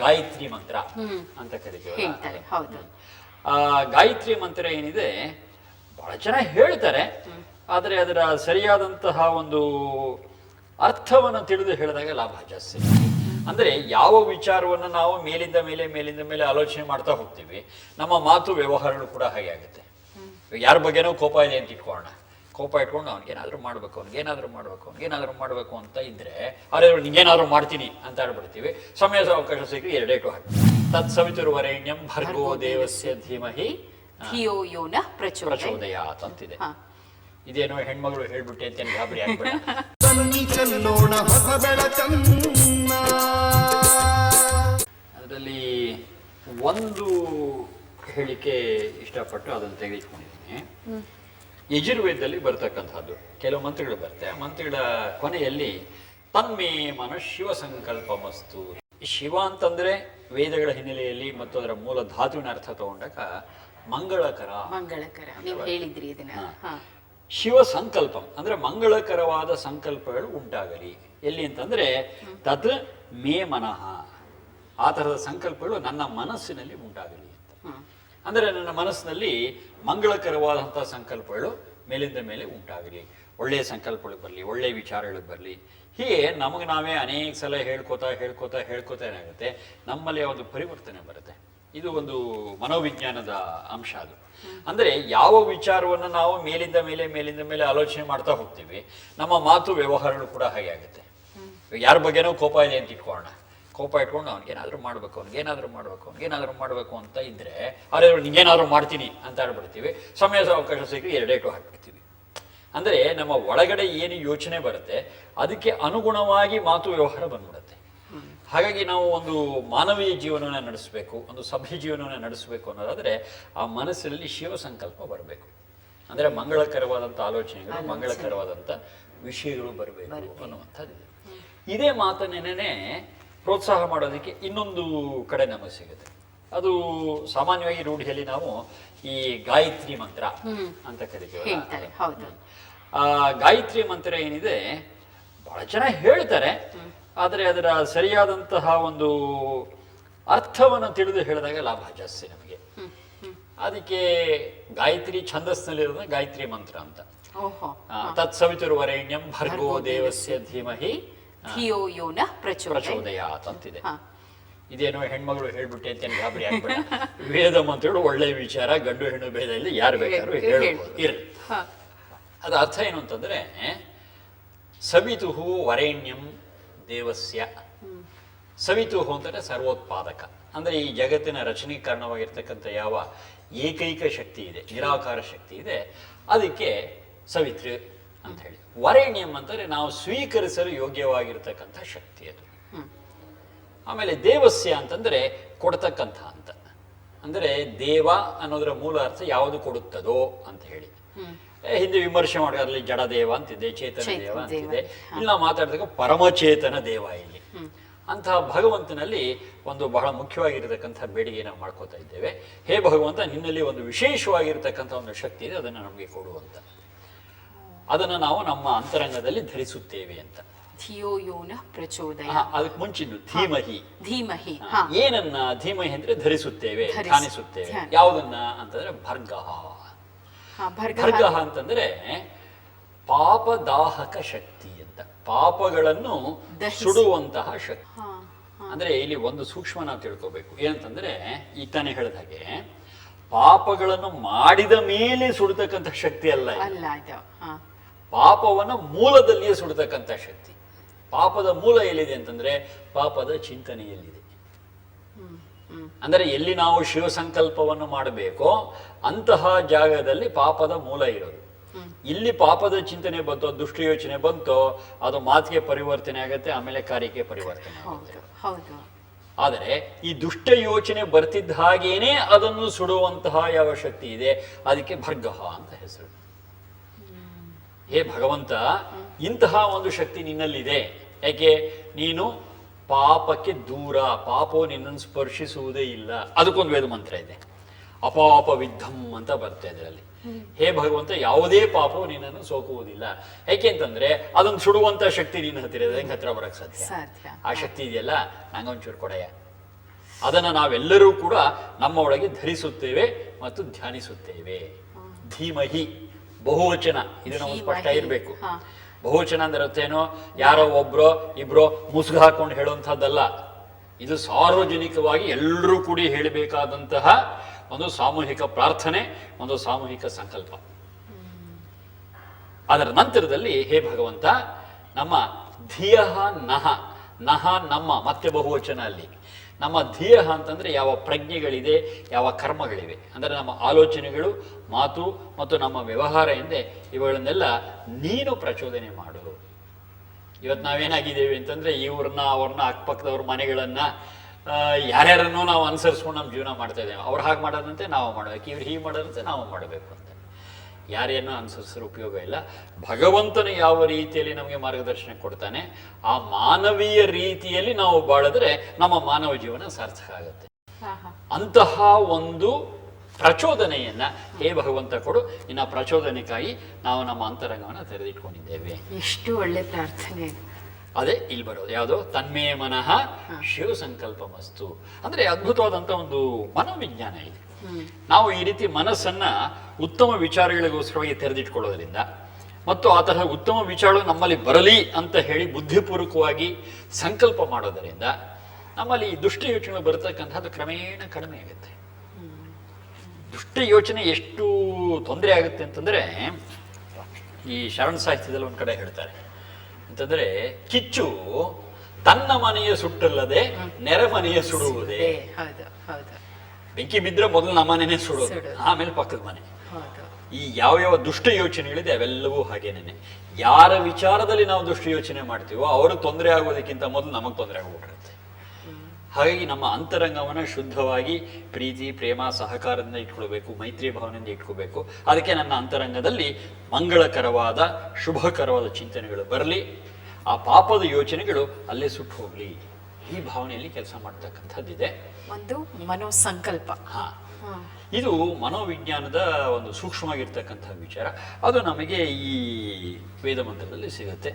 ಗಾಯತ್ರಿ ಮಂತ್ರ ಅಂತ ಕರಿತೀವಿ ಆ ಗಾಯತ್ರಿ ಮಂತ್ರ ಏನಿದೆ ಬಹಳ ಜನ ಹೇಳ್ತಾರೆ ಆದರೆ ಅದರ ಸರಿಯಾದಂತಹ ಒಂದು ಅರ್ಥವನ್ನು ತಿಳಿದು ಹೇಳಿದಾಗ ಲಾಭ ಜಾಸ್ತಿ. ಅಂದ್ರೆ ಯಾವ ವಿಚಾರವನ್ನು ನಾವು ಮೇಲಿಂದ ಮೇಲೆ ಮೇಲಿಂದ ಮೇಲೆ ಆಲೋಚನೆ ಮಾಡ್ತಾ ಹೋಗ್ತೀವಿ ನಮ್ಮ ಮಾತು ವ್ಯವಹಾರಗಳು ಕೂಡ ಹಾಗೆ ಆಗುತ್ತೆ. ಯಾರ ಬಗ್ಗೆನೋ ಕೋಪ ಇದೆ ಅಂತ ಇಟ್ಕೊಳ್ಳೋಣ. ಕೋಪ ಇಟ್ಕೊಂಡು ಅವ್ನಿಗೇನಾದರೂ ಮಾಡ್ಬೇಕು ಮಾಡಬೇಕು ಮಾಡ್ಬೇಕು ಅವ್ನಿಗೇನಾದರೂ ಮಾಡಬೇಕು ಅಂತ ಇದ್ರೆ ಅವರೇ ನಿಂಗೇನಾದರೂ ಮಾಡ್ತೀನಿ ಅಂತ ಹೇಳ್ಬಿಡ್ತೀವಿ. ಸಮಯ ಅವಕಾಶ ಸಿಕ್ಕಿ ಎರಡೇಟು ಹಾಕಿ ತತ್ ಸವಿತುರ್ವರೇಣ್ಯಂ ಭರ್ಗೋ ದೇವಸ್ಯ ಧೀಮಹಿ. ಧಿಯೋ ಯೋನ ಪ್ರಚೋದಯ. ಪ್ರಚೋದಯಾತ್ ಅಂತಿದೆ ಇದೇನು ಇದೇನೋ ಹೆಣ್ಮಗಳು ಹೇಳ್ಬಿಟ್ಟೆ ಅಂತ ಗಾಬರಿ ಆಗ್ಬೇಡ. ಬನ್ನಿ ಚೆಲ್ಲೋಣ ಹೊಸ ಬೆಳಕನ್ನ ಅದರಲ್ಲಿ ಒಂದು ಹೇಳಿಕೆ ಇಷ್ಟಪಟ್ಟು ಅದನ್ನು ತೆಗೆದುಕೊಂಡಿದ್ದೀನಿ. ಯಜುರ್ವೇದದಲ್ಲಿ ಬರ್ತಕ್ಕಂಥದ್ದು. ಕೆಲವು ಮಂತ್ರಗಳು ಬರುತ್ತೆ. ಆ ಮಂತ್ರಗಳ ಕೊನೆಯಲ್ಲಿ ತನ್ಮೇ ಮನ ಶಿವ ಸಂಕಲ್ಪಮಸ್ತು. ಶಿವ ಅಂತಂದ್ರೆ ವೇದಗಳ ಹಿನ್ನೆಲೆಯಲ್ಲಿ ಮತ್ತು ಅದರ ಮೂಲ ಧಾತುವಿನ ಅರ್ಥ ತಗೊಂಡಾಗ ಮಂಗಳಕರ. ಮಂಗಳಕರ. ನೀವು ಹೇಳಿದ್ರಿ ಇದನ್ನ. ಶಿವ ಸಂಕಲ್ಪಂ. ಅಂದ್ರೆ ಮಂಗಳಕರವಾದ ಸಂಕಲ್ಪಗಳು ಉಂಟಾಗಲಿ. ಎಲ್ಲಿ ಅಂತಂದ್ರೆ ತದ್ ಮೇ ಮನಃ. ಆ ತರಹದ ಸಂಕಲ್ಪಗಳು ನನ್ನ ಮನಸ್ಸಿನಲ್ಲಿ ಉಂಟಾಗಲಿ ಅಂತ. ಅಂದ್ರೆ ನನ್ನ ಮನಸ್ಸಿನಲ್ಲಿ ಮಂಗಳಕರವಾದಂಥ ಸಂಕಲ್ಪಗಳು ಮೇಲಿಂದ ಮೇಲೆ ಉಂಟಾಗಲಿ. ಒಳ್ಳೆಯ ಸಂಕಲ್ಪಗಳಿಗೆ ಬರಲಿ, ಒಳ್ಳೆಯ ವಿಚಾರಗಳಿಗೆ ಬರಲಿ. ಹೀಗೆ ನಮಗೆ ನಾವೇ ಅನೇಕ ಸಲ ಹೇಳ್ಕೋತಾ ಹೇಳ್ಕೋತಾ ಹೇಳ್ಕೋತಾ ಏನಾಗುತ್ತೆ? ನಮ್ಮಲ್ಲಿ ಒಂದು ಪರಿವರ್ತನೆ ಬರುತ್ತೆ. ಇದು ಒಂದು ಮನೋವಿಜ್ಞಾನದ ಅಂಶ ಅದು. ಅಂದರೆ ಯಾವ ವಿಚಾರವನ್ನು ನಾವು ಮೇಲಿಂದ ಮೇಲೆ ಮೇಲಿಂದ ಮೇಲೆ ಆಲೋಚನೆ ಮಾಡ್ತಾ ಹೋಗ್ತೀವಿ, ನಮ್ಮ ಮಾತು, ವ್ಯವಹಾರಗಳು ಕೂಡ ಹಾಗೆ ಆಗುತ್ತೆ. ಯಾರ ಬಗ್ಗೆನೋ ಕೋಪ ಇದೆ ಅಂತ ಇಟ್ಕೊಳ್ಳೋಣ. ಕೋಪ ಇಟ್ಕೊಂಡು ಅವ್ನಿಗೇನಾದ್ರೂ ಮಾಡ್ಬೇಕು ಅವ್ನಿಗೇನಾದ್ರೂ ಮಾಡ್ಬೇಕು ಅವ್ನಿಗೇನಾದ್ರೂ ಮಾಡ್ಬೇಕು ಅಂತ ಇದ್ರೆ ಅವ್ರು ನಿಂಗೇನಾದ್ರೂ ಮಾಡ್ತೀನಿ ಅಂತ ಹೇಳ್ಬಿಡ್ತೀವಿ. ಸಮಯ ಅವಕಾಶ ಸಿಕ್ಕಿ ಎರಡೇಟು ಹಾಕ್ಬಿಡ್ತೀವಿ. ಅಂದ್ರೆ ನಮ್ಮ ಒಳಗಡೆ ಏನು ಯೋಚನೆ ಬರುತ್ತೆ ಅದಕ್ಕೆ ಅನುಗುಣವಾಗಿ ಮಾತು ವ್ಯವಹಾರ ಬಂದ್ಬಿಡುತ್ತೆ. ಹಾಗಾಗಿ ನಾವು ಒಂದು ಮಾನವೀಯ ಜೀವನವನ್ನ ನಡೆಸಬೇಕು ಒಂದು ಸಭ್ಯ ಜೀವನವನ್ನ ನಡೆಸಬೇಕು ಅನ್ನೋದಾದರೆ ಆ ಮನಸ್ಸಿನಲ್ಲಿ ಶಿವ ಸಂಕಲ್ಪ ಬರಬೇಕು. ಅಂದ್ರೆ ಮಂಗಳಕರವಾದಂಥ ಆಲೋಚನೆಗಳು ಮಂಗಳಕರವಾದಂಥ ವಿಷಯಗಳು ಬರಬೇಕು ಅನ್ನುವಂಥದ್ದು ಇದೆ. ಇದೇ ಮಾತನ್ನೇನೆ ಪ್ರೋತ್ಸಾಹ ಮಾಡೋದಕ್ಕೆ ಇನ್ನೊಂದು ಕಡೆ ನಮಗೆ ಸಿಗುತ್ತೆ. ಅದು ಸಾಮಾನ್ಯವಾಗಿ ರೂಢಿಯಲ್ಲಿ ನಾವು ಈ ಗಾಯತ್ರಿ ಮಂತ್ರ ಅಂತ ಕರಿತೀವಿ ಆ ಗಾಯತ್ರಿ ಮಂತ್ರ ಏನಿದೆ ಬಹಳ ಜನ ಹೇಳ್ತಾರೆ ಆದರೆ ಅದರ ಸರಿಯಾದಂತಹ ಒಂದು ಅರ್ಥವನ್ನು ತಿಳಿದು ಹೇಳಿದಾಗ ಲಾಭ ಜಾಸ್ತಿ ನಮಗೆ. ಅದಕ್ಕೆ ಗಾಯತ್ರಿ ಛಂದಸ್ನಲ್ಲಿರೋದು ಗಾಯತ್ರಿ ಮಂತ್ರ ಅಂತ. ಓಹೋ. ಆ, ತತ್ ಸವಿತುರ್ವರೇಣ್ಯಂ ಭರ್ಗೋ ದೇವಸ್ಯ ಧೀಮಹಿ ಧಿಯೋ ಯೋನ ಪ್ರಚೋದಯ ಅಂತಿದೆ ಇದೇನೋ ಹೆಣ್ಮಗಳು ಹೇಳ್ಬಿಟ್ಟೆ ಅಂತ ಗಾಬರಿ ಆಗ್ಬೇಡ. ವೇದ ಮಂತ್ರಗಳು ಒಳ್ಳೆ ವಿಚಾರ ಗಂಡು ಹೆಣ್ಣು ಭೇದ ಇಲ್ಲ ಯಾರು ಬೇಕಾದ್ರೂ ಹೇಳ್ಬೋದು. ಇರಲಿ. ಹಾ. ಅದ ಅರ್ಥ ಏನು ಅಂತಂದ್ರೆ ಸವಿತುಹು ವರೇಣ್ಯಂ ದೇವಸ್ಯ. ಸವಿತುಹು ಅಂತಂದ್ರೆ ಸರ್ವೋತ್ಪಾದಕ. ಅಂದ್ರೆ ಈ ಜಗತ್ತಿನ ರಚನೆ ಕಾರಣವಾಗಿರ್ತಕ್ಕಂಥ ಯಾವ ಏಕೈಕ ಶಕ್ತಿ ಇದೆ ನಿರಾಕಾರ ಶಕ್ತಿ ಇದೆ. ಅದಕ್ಕೆ ಸವಿತೃ ಅಂತ ಹೇಳಿ ವರೇಣ್ಯಂ ಅಂತಂದ್ರೆ ನಾವು ಸ್ವೀಕರಿಸಲು ಯೋಗ್ಯವಾಗಿರ್ತಕ್ಕಂಥ ಶಕ್ತಿ ಅದು. ಆಮೇಲೆ ದೇವಸ್ಯ ಅಂತಂದ್ರೆ ಕೊಡ್ತಕ್ಕಂಥ ಅಂತ. ಅಂದ್ರೆ ದೇವ ಅನ್ನೋದರ ಮೂಲ ಅರ್ಥ ಯಾವುದು ಕೊಡುತ್ತದೋ ಅಂತ ಹೇಳಿ. ಹಿಂದೆ ವಿಮರ್ಶೆ ಮಾಡಿ ಅಲ್ಲಿ ಜಡ ದೇವ ಅಂತಿದೆ ಚೇತನ ದೇವ. ಅಂತಿದೆ. ಇಲ್ಲಿ ನಾವು ಮಾತಾಡಿದಾಗ ಪರಮಚೇತನ ದೇವ ಇಲ್ಲಿ. ಅಂತಹ ಭಗವಂತನಲ್ಲಿ ಒಂದು ಬಹಳ ಮುಖ್ಯವಾಗಿರತಕ್ಕಂಥ ಬೇಡಿಗೆ ನಾವು ಮಾಡ್ಕೋತಾ ಇದ್ದೇವೆ. ಹೇ ಭಗವಂತ ನಿನ್ನಲ್ಲಿ ಒಂದು ವಿಶೇಷವಾಗಿರ್ತಕ್ಕಂಥ ಒಂದು ಶಕ್ತಿ ಇದೆ ಅದನ್ನು ನಮಗೆ ಕೊಡುವಂತ ಅದನ್ನು ನಾವು ನಮ್ಮ ಅಂತರಂಗದಲ್ಲಿ ಧರಿಸುತ್ತೇವೆ ಅಂತ. ಧಿಯೋಯೋನ ಪ್ರಚೋದಯ. ಅದಕ್ಕೆ ಮುಂಚಿನ ಧೀಮಹಿ. ಧೀಮಹಿ ಏನನ್ನ ಧೀಮಹಿ ಅಂದ್ರೆ ಧರಿಸುತ್ತೇವೆ ಧರಿಸು- ಧ್ಯಾನಿಸುತ್ತೇವೆ. ಧ್ಯಾನ. ಯಾವುದನ್ನ ಅಂತಂದ್ರೆ ಭರ್ಗ ಭರ್ಗ ಅಂತಂದ್ರೆ ಪಾಪದಾಹಕ ಶಕ್ತಿ ಅಂತ. ಪಾಪಗಳನ್ನು. ಸುಡುವಂತಹ ಶಕ್ತಿ. ಅಂದ್ರೆ ಇಲ್ಲಿ ಒಂದು ಸೂಕ್ಷ್ಮ ನಾವು ತಿಳ್ಕೋಬೇಕು. ಏನಂತಂದ್ರೆ ಈ ತಾನೇ ಹೇಳಿದ ಹಾಗೆ ಪಾಪಗಳನ್ನು ಮಾಡಿದ ಮೇಲೆ ಸುಡತಕ್ಕಂತ ಶಕ್ತಿ ಅಲ್ಲ ಪಾಪವನ್ನ ಮೂಲದಲ್ಲಿಯೇ ಸುಡತಕ್ಕಂಥ ಶಕ್ತಿ. ಪಾಪದ ಮೂಲ ಎಲ್ಲಿದೆ ಅಂತಂದ್ರೆ ಪಾಪದ ಚಿಂತನೆಯಲ್ಲಿದೆ. ಅಂದರೆ ಎಲ್ಲಿ ನಾವು ಶಿವ ಸಂಕಲ್ಪವನ್ನು ಮಾಡಬೇಕೋ ಅಂತಹ ಜಾಗದಲ್ಲಿ ಪಾಪದ ಮೂಲ ಇರೋದು. ಇಲ್ಲಿ ಪಾಪದ ಚಿಂತನೆ ಬಂತೋ ದುಷ್ಟ ಯೋಚನೆ ಬಂತೋ ಅದು ಮಾತಿಗೆ ಪರಿವರ್ತನೆ ಆಗುತ್ತೆ ಆಮೇಲೆ ಕಾರ್ಯಕ್ಕೆ ಪರಿವರ್ತನೆ ಆಗುತ್ತೆ. ಆದರೆ ಈ ದುಷ್ಟ ಯೋಚನೆ ಬರ್ತಿದ್ದ ಹಾಗೇನೆ ಅದನ್ನು ಸುಡುವಂತಹ ಯಾವ ಶಕ್ತಿ ಇದೆ? ಅದಕ್ಕೆ ಭರ್ಗಃ ಅಂತ ಹೆಸರು. ಹೇ ಭಗವಂತ ಇಂತಹ ಒಂದು ಶಕ್ತಿ ನಿನ್ನಲ್ಲಿದೆ. ಯಾಕೆ? ನೀನು ಪಾಪಕ್ಕೆ ದೂರ ಪಾಪವು ನಿನ್ನನ್ನು ಸ್ಪರ್ಶಿಸುವುದೇ ಇಲ್ಲ. ಅದಕ್ಕೊಂದು ವೇದ ಮಂತ್ರ ಇದೆ. ಅಪಾಪ ವಿದ್ಧಂ ಅಂತ ಬರುತ್ತೆ ಇದರಲ್ಲಿ ಹೇ ಭಗವಂತ ಯಾವುದೇ ಪಾಪವು ನಿನ್ನನ್ನು ಸೋಕುವುದಿಲ್ಲ. ಯಾಕೆ ಅಂತಂದ್ರೆ ಅದೊಂದು ಸುಡುವಂತ ಶಕ್ತಿ ನಿನ್ನ ಹತ್ತಿರ ಇದೆ. ಹೆಂಗ್ ಹತ್ರ ಬರಕ್ ಸಾಧ್ಯ? ಸಾಧ್ಯ. ಆ ಶಕ್ತಿ ಇದೆಯಲ್ಲ? ನಂಗೊಂಚೂರು ಕೊಡೆಯ ಅದನ್ನ ನಾವೆಲ್ಲರೂ ಕೂಡ ನಮ್ಮ ಒಳಗೆ ಧರಿಸುತ್ತೇವೆ ಮತ್ತು ಧ್ಯಾನಿಸುತ್ತೇವೆ. ಧೀಮಹಿ. ಬಹುವಚನ ಇದು ನಮಗೆ ಸ್ಪಷ್ಟ. ಇರಬೇಕು. ಬಹುವಚನ ಅಂದ್ರೆ ಅರ್ಥೇನೋ? ಯಾರೋ ಒಬ್ರು ಇಬ್ರು ಮುಸುಗು ಹಾಕೊಂಡು ಹೇಳುವಂಥದ್ದಲ್ಲ. ಇದು ಸಾರ್ವಜನಿಕವಾಗಿ ಎಲ್ಲರೂ ಕೂಡಿ ಹೇಳಬೇಕಾದಂತಹ ಒಂದು ಸಾಮೂಹಿಕ ಪ್ರಾರ್ಥನೆ ಒಂದು ಸಾಮೂಹಿಕ ಸಂಕಲ್ಪ. ಅದರ ನಂತರದಲ್ಲಿ ಹೇ ಭಗವಂತ ನಮ್ಮ ಧಿಯಹ ನಹ ನಹ ನಮ್ಮ ಮತ್ತೆ ಬಹುವಚನ ಅಲ್ಲಿ. ನಮ್ಮ ಧಿಯ ಅಂತಂದರೆ ಯಾವ ಪ್ರಜ್ಞೆಗಳಿದೆ, ಯಾವ ಕರ್ಮಗಳಿವೆ. ಅಂದರೆ ನಮ್ಮ ಆಲೋಚನೆಗಳು, ಮಾತು ಮತ್ತು ನಮ್ಮ ವ್ಯವಹಾರ ಎಂದೇ ಇವುಗಳನ್ನೆಲ್ಲ ನೀನು ಪ್ರಚೋದನೆ ಮಾಡು. ಇವತ್ತು ನಾವೇನಾಗಿದ್ದೇವೆ ಅಂತಂದರೆ ಇವ್ರನ್ನ ಅವ್ರನ್ನ ಅಕ್ಕಪಕ್ಕದವ್ರ ಮನೆಗಳನ್ನು ಯಾರ್ಯಾರನ್ನೂ ನಾವು ಅನುಸರಿಸ್ಕೊಂಡು ನಮ್ಮ ಜೀವನ ಮಾಡ್ತಾ ಇದ್ದೇವೆ. ಅವ್ರು ಹಾಗೆ ಮಾಡೋದಂತೆ ನಾವು ಮಾಡಬೇಕು ಇವ್ರು ಹೀಗೆ ಮಾಡೋದಂತೆ ನಾವು ಮಾಡಬೇಕು ಅಂತ. ಯಾರೇನೋ ಅನುಸರಿಸಿದ್ರೆ ಉಪಯೋಗ ಇಲ್ಲ. ಭಗವಂತನು ಯಾವ ರೀತಿಯಲ್ಲಿ ನಮಗೆ ಮಾರ್ಗದರ್ಶನ ಕೊಡ್ತಾನೆ ಆ ಮಾನವೀಯ ರೀತಿಯಲ್ಲಿ ನಾವು ಬಾಳಿದ್ರೆ ನಮ್ಮ ಮಾನವ ಜೀವನ ಸಾರ್ಥಕ ಆಗುತ್ತೆ ಅಂತಹ ಒಂದು ಪ್ರಚೋದನೆಯನ್ನ ಹೇ ಭಗವಂತ ಕೊಡು ಇನ್ನ ಪ್ರಚೋದನೆಗಾಗಿ ನಾವು ನಮ್ಮ ಅಂತರಂಗವನ್ನು ತೆರೆದಿಟ್ಕೊಂಡಿದ್ದೇವೆ. ಎಷ್ಟು ಒಳ್ಳೆ ಪ್ರಾರ್ಥನೆ. ಅದೇ ಇಲ್ಲಿ ಬರೋದು. ಯಾವುದು? ತನ್ಮೇ ಮನಃ ಶಿವ ಸಂಕಲ್ಪ ಮಸ್ತು ಅಂದ್ರೆ ಅದ್ಭುತವಾದಂತ ಒಂದು ಮನೋವಿಜ್ಞಾನ ಇದೆ. ನಾವು ಈ ರೀತಿ ಮನಸ್ಸನ್ನ ಉತ್ತಮ ವಿಚಾರಗಳಿಗೋಸ್ಕರವಾಗಿ ತೆರೆದಿಟ್ಕೊಳ್ಳೋದ್ರಿಂದ ಮತ್ತು ಆ ತರಹ ಉತ್ತಮ ವಿಚಾರಗಳು ನಮ್ಮಲ್ಲಿ ಬರಲಿ ಅಂತ ಹೇಳಿ ಬುದ್ಧಿಪೂರ್ವಕವಾಗಿ ಸಂಕಲ್ಪ ಮಾಡೋದರಿಂದ ನಮ್ಮಲ್ಲಿ ದುಷ್ಟ ಯೋಚನೆ ಬರತಕ್ಕಂಥದ್ದು ಕ್ರಮೇಣ ಕಡಿಮೆ ಆಗುತ್ತೆ. ದುಷ್ಟ ಯೋಚನೆ ಎಷ್ಟು ತೊಂದರೆ ಆಗುತ್ತೆ ಅಂತಂದ್ರೆ, ಈ ಶರಣ ಸಾಹಿತ್ಯದಲ್ಲಿ ಒಂದ್ ಕಡೆ ಹೇಳ್ತಾರೆ. ಅಂತಂದ್ರೆ, ಕಿಚ್ಚು ತನ್ನ ಮನೆಯ ಸುಟ್ಟಲ್ಲದೆ ನೆರೆ ಮನೆಯ ಸುಡುವುದೇ. ಬೆಂಕಿ ಬಿದ್ದರೆ ಮೊದಲು ನಮ್ಮನೆನೇ ಸುಡೋದು ಸುಡೋದು. ಆಮೇಲೆ ಪಕ್ಕದ ಮನೆ. ಈ ಯಾವ ಯಾವ ದುಷ್ಟ ಯೋಚನೆಗಳಿದೆ ಅವೆಲ್ಲವೂ ಹಾಗೇನೇ ಯಾರ ವಿಚಾರದಲ್ಲಿ ನಾವು ದುಷ್ಟ ಯೋಚನೆ ಮಾಡ್ತೀವೋ ಅವರು ತೊಂದರೆ ಆಗೋದಕ್ಕಿಂತ ಮೊದಲು ನಮಗೆ ತೊಂದರೆ ಆಗ್ಬಿಟ್ಟಿರುತ್ತೆ ಹಾಗಾಗಿ ನಮ್ಮ ಅಂತರಂಗವನ್ನು ಶುದ್ಧವಾಗಿ ಪ್ರೀತಿ ಪ್ರೇಮ ಸಹಕಾರದಿಂದ ಇಟ್ಕೊಳ್ಬೇಕು ಮೈತ್ರಿ ಭಾವನೆಯಿಂದ ಇಟ್ಕೋಬೇಕು ಅದಕ್ಕೆ ನನ್ನ ಅಂತರಂಗದಲ್ಲಿ ಮಂಗಳಕರವಾದ ಶುಭಕರವಾದ ಚಿಂತನೆಗಳು ಬರಲಿ. ಆ ಪಾಪದ ಯೋಚನೆಗಳು ಅಲ್ಲೇ ಸುಟ್ಟು ಹೋಗಲಿ. ಈ ಭಾವನೆಯಲ್ಲಿ ಕೆಲಸ ಮಾಡ್ತಕ್ಕಂಥದ್ದಿದೆ. ಒಂದು ಮನೋಸಂಕಲ್ಪ. ಹಾ. ಹಾ. ಇದು ಮನೋವಿಜ್ಞಾನದ ಒಂದು ಸೂಕ್ಷ್ಮವಾಗಿರ್ತಕ್ಕಂಥ ವಿಚಾರ. ಅದು ನಮಗೆ ಈ ವೇದ ಮಂತ್ರದಲ್ಲಿ ಸಿಗುತ್ತೆ.